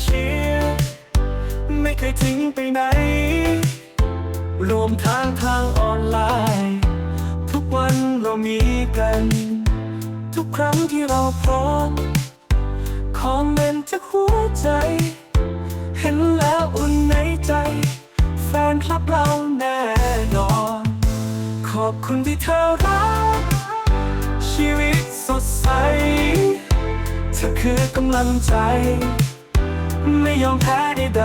เชียร์ไม่เคยทิ้งไปไหน รวมทางทางออนไลน์ ทุกวันเรามีกัน ทุกครั้งที่เราพร้อมคอมเมนต์จากหัวใจ เห็นแล้วอุ่นในใจ แฟนคลับเราแน่นอน ขอบคุณที่เธอรัก ชีวิตสดใส เธอคือกำลังใจ ไม่ยอมแพ้ใด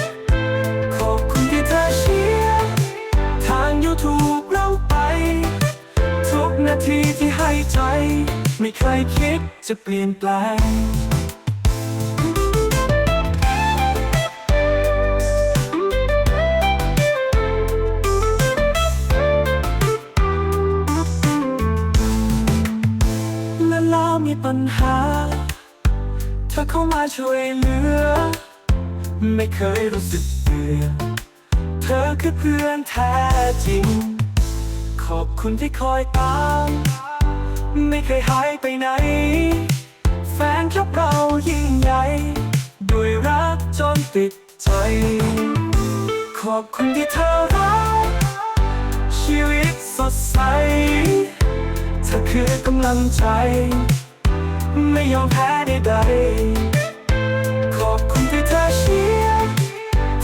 ๆขอบคุณที่เธอเชียร์ทางยูทูบเราไป ทุกนาทีที่ให้ใจ ไม่เคยคิดจะเปลี่ยนแปลง เธอเข้ามาช่วยเหลือ ไม่เคยรู้สึกเบื่อ เธอคือเพื่อนแท้จริง ขอบคุณที่คอยตาม ไม่เคยหายไปไหน แฟนคลับเรายิ่งใหญ่ ด้วยรักจนติดใจ ขอบคุณที่เธอรัก ชีวิตสดใส เธอคือกำลังใจ ไม่ยอมแพ้ใดๆขอบคุณที่เธอเชียร์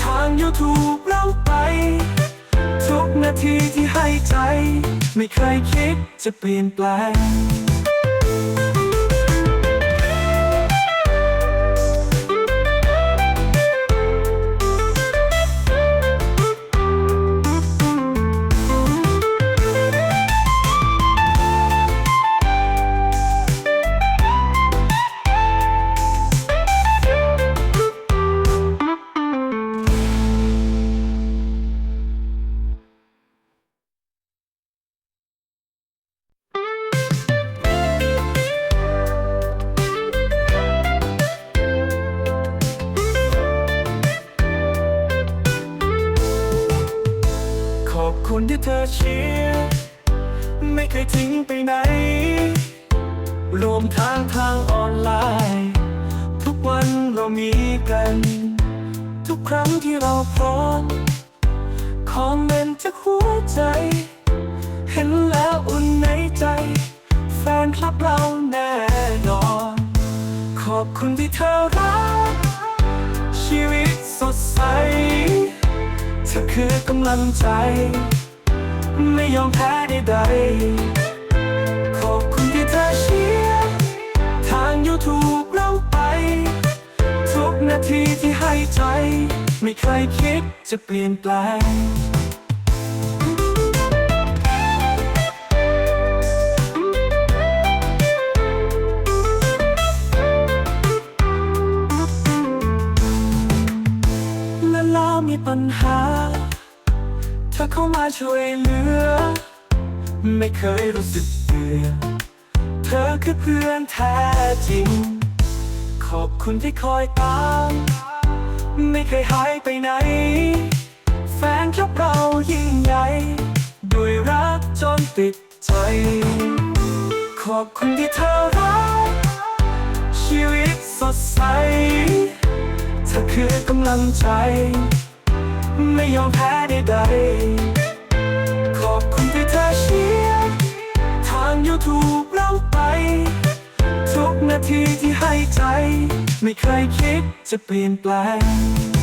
ทาง YouTube เราไป ทุกนาทีที่ให้ใจ ไม่เคยคิดจะเปลี่ยนแปลง ธอเชียร์ไม่เคยทิ้งไปไหน รวมทางทางออนไลน์ ทุกวันเรามีกัน ทุกครั้งที่เราพร้อมคอมเมนต์จากหัวใจ เห็นแล้วอุ่นในใจ แฟนคลับเราแน่นอน ขอบคุณที่เธอรัก ชีวิตสดใส เธอคือกำลังใจ ไม่ยอมแพ้ใดๆขอบคุณที่เธอเชียร์ทาง YouTube เราไป ทุกนาทีที่ให้ใจ ไม่เคยคิดจะเปลี่ยนแปลงและล้วมีปัญหา ธอเข้ามาช่วยเหลือ ไม่เคยรู้สึกเบื่อเธอคือเพื่อนแท้จริง ขอบคุณที่คอยตาม ไม่เคยหายไปไหน แฟนคลับเรายิ่งใหญ่ด้วยรักจนติดใจ ขอบคุณที่เธอรัก ชีวิตสดใส เธอคือกำลังใจ ไม่ยอมแพ้ใดๆขอบคุณที่เธอเชียร์ทาง YouTube เราไป ทุกนาทีที่ให้ใจ ไม่เคยคิดจะเปลี่ยนแปลง